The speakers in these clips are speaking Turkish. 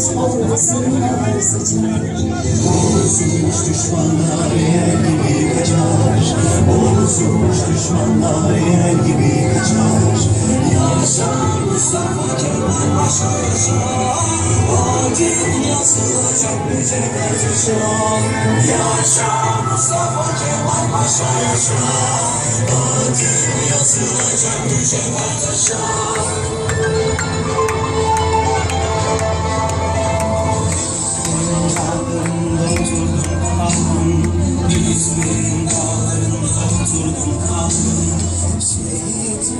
saçar Bozulmuş düşmanlar yer gibi kaçar Bozulmuş düşmanlar yer gibi kaçar Yaşa Mustafa Kemal Paşa yaşa. O gün yazılacak mücevher taşa Yaşa Mustafa Kemal Paşa yaşa O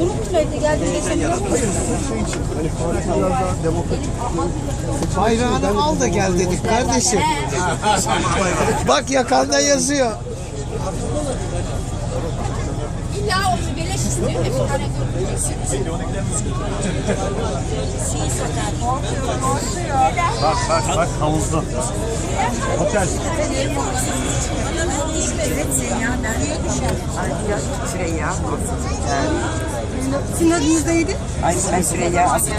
Unuttum evde geldim geçen gün. Bayrağını al da gel dedik kardeşim. Bak yakanda yazıyor. İlla onu beleş istiyor. Hep bir tane Bak bak bak havuzda. Otel. Süreyya. Sizin adınız neydi? Ay ben Süreyya Asıl.